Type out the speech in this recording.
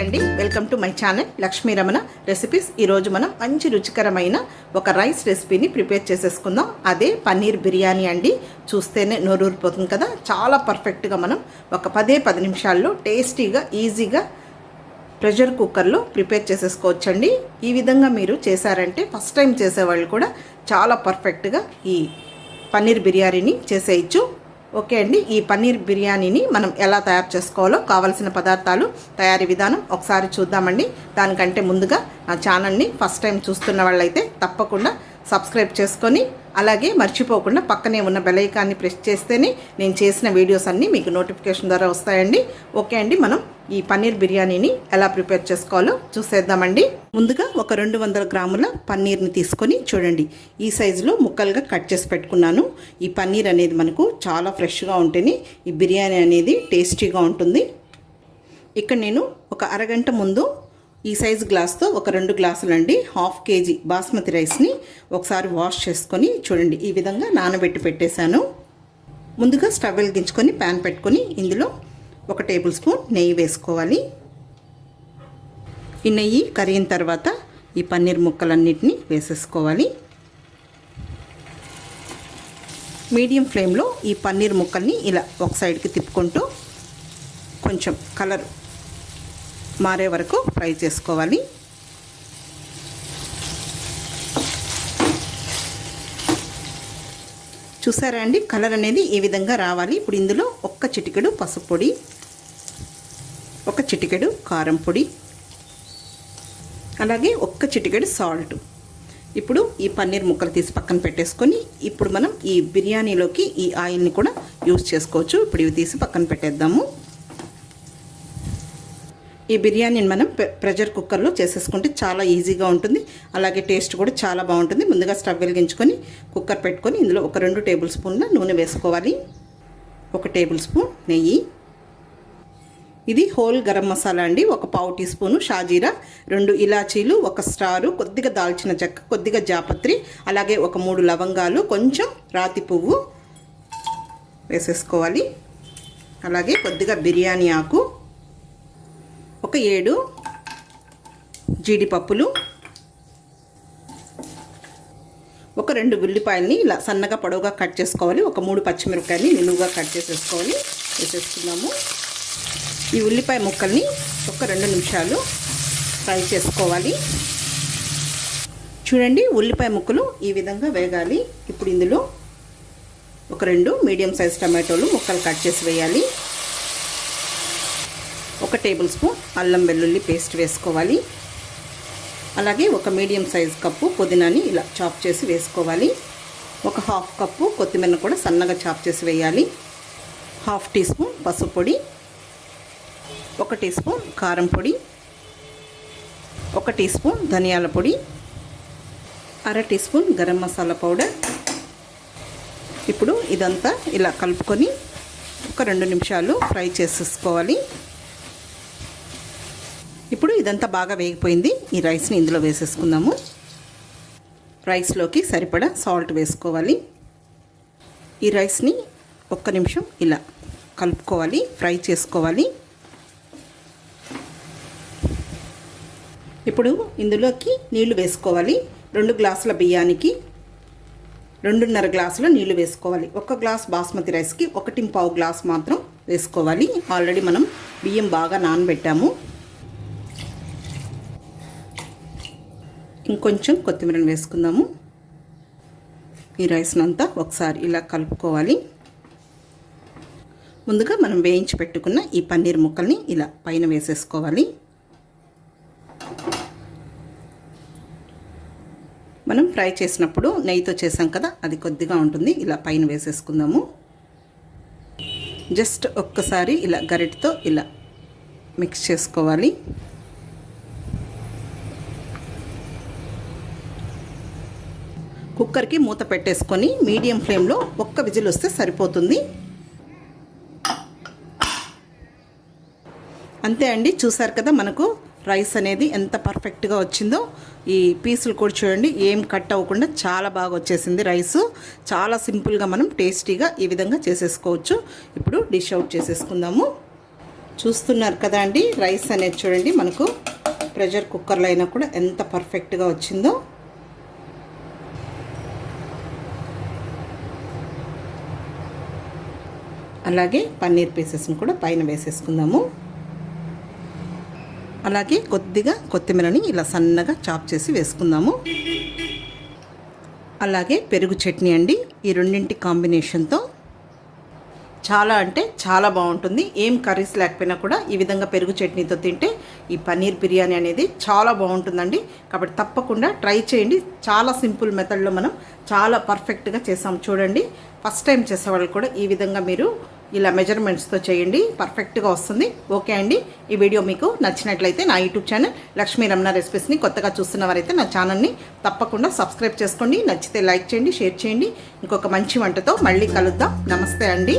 అండి. Welcome to my channel Lakshmi Ramana recipes ఈరోజు మనం మంచి రుచికరమైన ఒక రైస్ రెసిపీని ప్రిపేర్ చేసేసుకుందాం. అదే పన్నీర్ బిర్యానీ అండి. చూస్తేనే నోరూరిపోతుంది కదా. చాలా పర్ఫెక్ట్గా మనం ఒక పదే పది నిమిషాల్లో టేస్టీగా ఈజీగా ప్రెషర్ కుక్కర్లో ప్రిపేర్ చేసేసుకోవచ్చండి. ఈ విధంగా మీరు చేశారంటే ఫస్ట్ టైం చేసేవాళ్ళు కూడా చాలా పర్ఫెక్ట్గా ఈ పన్నీర్ బిర్యానీని చేసేయచ్చు. ఓకే అండి. ఈ పన్నీర్ బిర్యానీని మనం ఎలా తయారు చేసుకోవాలో కావలసిన పదార్థాలు తయారీ విధానం ఒకసారి చూద్దామండి. దానికంటే ముందుగా నా ఛానల్ని ఫస్ట్ టైం చూస్తున్న వాళ్ళైతే తప్పకుండా సబ్స్క్రైబ్ చేసుకొని అలాగే మర్చిపోకుండా పక్కనే ఉన్న బెలైకాన్ని ప్రెస్ చేస్తేనే నేను చేసిన వీడియోస్ అన్నీ మీకు నోటిఫికేషన్ ద్వారా వస్తాయండి. ఓకే అండి మనం ఈ పన్నీర్ బిర్యానీని ఎలా ప్రిపేర్ చేసుకోవాలో చూసేద్దామండి. ముందుగా ఒక రెండు వందల గ్రాముల పన్నీర్ని తీసుకొని చూడండి. ఈ సైజులో ముక్కలుగా కట్ చేసి పెట్టుకున్నాను. ఈ పన్నీర్ అనేది మనకు చాలా ఫ్రెష్గా ఉంటేనే ఈ బిర్యానీ అనేది టేస్టీగా ఉంటుంది. ఇక్కడ నేను ఒక అరగంట ముందు ఈ సైజు గ్లాస్తో ఒక రెండు గ్లాసులండి హాఫ్ కేజీ బాస్మతి రైస్ని ఒకసారి వాష్ చేసుకొని చూడండి. ఈ విధంగా నానబెట్టి పెట్టేశాను. ముందుగా స్టవ్ వెలిగించుకొని ప్యాన్ పెట్టుకొని ఇందులో ఒక టేబుల్ స్పూన్ నెయ్యి వేసుకోవాలి. ఈ నెయ్యి కరిగిన తర్వాత ఈ పన్నీర్ ముక్కలన్నిటిని వేసేసుకోవాలి. మీడియం ఫ్లేమ్లో ఈ పన్నీర్ ముక్కల్ని ఇలా ఒక సైడ్కి తిప్పుకుంటూ కొంచెం కలర్ మారే వరకు ఫ్రై చేసుకోవాలి. చూసారా అండి? కలర్ అనేది ఈ విధంగా రావాలి? ఇప్పుడు ఇందులో ఒక్క చిటికెడు పసుపు పొడి ఒక చిటికెడు కారం పొడి అలాగే ఒక్క చిటికెడు సాల్ట్. ఇప్పుడు ఈ పన్నీర్ ముక్కలు తీసి పక్కన పెట్టేసుకొని ఇప్పుడు మనం ఈ బిర్యానీలోకి ఈ ఆయిల్ని కూడా యూస్ చేసుకోవచ్చు. ఇప్పుడు ఇవి తీసి పక్కన పెట్టేద్దాము. ఈ బిర్యానీని మనం ప్రెషర్ కుక్కర్లో చేసేసుకుంటే చాలా ఈజీగా ఉంటుంది. అలాగే టేస్ట్ కూడా చాలా బాగుంటుంది. ముందుగా స్టవ్ వెలిగించుకొని కుక్కర్ పెట్టుకొని ఇందులో ఒక రెండు టేబుల్ స్పూన్ల నూనె వేసుకోవాలి. ఒక టేబుల్ స్పూన్ నెయ్యి. ఇది హోల్ గరం మసాలా అండి. ఒక పావు టీ స్పూను షాజీరా రెండు ఇలాచీలు ఒక స్టారు కొద్దిగా దాల్చిన చెక్క కొద్దిగా జాపత్రి అలాగే ఒక మూడు లవంగాలు కొంచెం రాతి పువ్వు వేసేసుకోవాలి. అలాగే కొద్దిగా బిర్యానీ ఆకు. ఒక ఏడు జీడిపప్పులు ఒక రెండు ఉల్లిపాయలని ఇలా సన్నగా పొడవుగా కట్ చేసుకోవాలి. ఒక మూడు పచ్చిమిరపకాయలని నిలువుగా కట్ చేసేసుకోవాలి. వేసేసుకున్నాము. ఈ ఉల్లిపాయ ముక్కల్ని ఒక రెండు నిమిషాలు ఫ్రై చేసుకోవాలి. చూడండి ఉల్లిపాయ ముక్కలు ఈ విధంగా వేగాలి. ఇప్పుడు ఇందులో ఒక రెండు మీడియం సైజ్ టమాటోలు ముక్కలు కట్ చేసి వేయాలి. ఒక టేబుల్ స్పూన్ అల్లం వెల్లుల్లి పేస్ట్ వేసుకోవాలి. అలాగే ఒక మీడియం సైజ్ కప్పు పుదీనాని ఇలా చాప్ చేసి వేసుకోవాలి. ఒక హాఫ్ కప్పు కొత్తిమీర కూడా సన్నగా చాప్ చేసి వేయాలి. హాఫ్ టీ స్పూన్ పసుపు పొడి. ఒక టీ స్పూన్ కారం పొడి. ఒక టీ స్పూన్ ధనియాల పొడి. అర teaspoon garam masala powder. ఇప్పుడు ఇదంతా ఇలా కలుపుకొని ఒక రెండు నిమిషాలు ఫ్రై చేసేసుకోవాలి. ఇప్పుడు ఇదంతా బాగా వేగిపోయింది. ఈ రైస్ని ఇందులో వేసేసుకుందాము. రైస్లోకి సరిపడా సాల్ట్ వేసుకోవాలి. ఈ రైస్ని ఒక్క నిమిషం ఇలా కలుపుకోవాలి ఫ్రై చేసుకోవాలి. ఇప్పుడు ఇందులోకి నీళ్ళు వేసుకోవాలి. రెండు గ్లాసుల బియ్యానికి రెండున్నర గ్లాసుల నీళ్ళు వేసుకోవాలి. ఒక గ్లాస్ బాస్మతి రైస్కి ఒకటి పావు గ్లాస్ మాత్రం వేసుకోవాలి. ఆల్రెడీ మనం బియ్యం బాగా నానబెట్టాము. ఇంకొంచెం కొత్తిమీరను వేసుకుందాము. ఈ రైస్ని అంతా ఒకసారి ఇలా కలుపుకోవాలి. ముందుగా మనం వేయించి పెట్టుకున్న ఈ పన్నీర్ ముక్కల్ని ఇలా పైన వేసేసుకోవాలి. మనం ఫ్రై చేసినప్పుడు నెయ్యితో చేసాం కదా అది కొద్దిగా ఉంటుంది. ఇలా పైన వేసేసుకుందాము. జస్ట్ ఒక్కసారి ఇలా గరిటతో ఇలా మిక్స్ చేసుకోవాలి. కుక్కర్కి మూత పెట్టేసుకొని మీడియం ఫ్లేమ్లో ఒక్క విజిల్ వస్తే సరిపోతుంది. అంతే అండి చూసారు కదా మనకు రైస్ అనేది ఎంత పర్ఫెక్ట్గా వచ్చిందో. ఈ పీసులు కూడా చూడండి ఏం కట్ అవ్వకుండా చాలా బాగా వచ్చేసింది రైస్. చాలా సింపుల్గా మనం టేస్టీగా ఈ విధంగా చేసేసుకోవచ్చు. ఇప్పుడు డిష్ అవుట్ చేసేసుకుందాము. చూస్తున్నారు కదా అండి రైస్ అనేది చూడండి మనకు ప్రెషర్ కుక్కర్లో అయినా కూడా ఎంత పర్ఫెక్ట్గా వచ్చిందో. అలాగే పన్నీర్ పీసెస్ని కూడా పైన వేసేసుకుందాము. అలాగే కొద్దిగా కొత్తిమీరని ఇలా సన్నగా చాప్ చేసి వేసుకుందాము. అలాగే పెరుగు చట్నీ అండి ఈ రెండింటి కాంబినేషన్తో. చాలా అంటే చాలా బాగుంటుంది. ఏం కర్రీస్ లేకపోయినా కూడా ఈ విధంగా పెరుగు చట్నీతో తింటే ఈ పన్నీర్ బిర్యానీ అనేది చాలా బాగుంటుందండి. కాబట్టి తప్పకుండా ట్రై చేయండి. చాలా సింపుల్ మెథడ్లో మనం చాలా పర్ఫెక్ట్గా చేసాం. చూడండి ఫస్ట్ టైం చేసేవాళ్ళు కూడా ఈ విధంగా మీరు ఇలా మెజర్మెంట్స్తో చేయండి. పర్ఫెక్ట్గా వస్తుంది. ఓకే అండి. ఈ వీడియో మీకు నచ్చినట్లయితే నా యూట్యూబ్ ఛానల్ లక్ష్మీ రమణ రెసిపీస్ని కొత్తగా చూస్తున్న వారైతే నా ఛానల్ని తప్పకుండా సబ్స్క్రైబ్ చేసుకోండి. నచ్చితే లైక్ చేయండి షేర్ చేయండి. ఇంకొక మంచి వంటతో మళ్ళీ కలుద్దాం. నమస్తే అండి.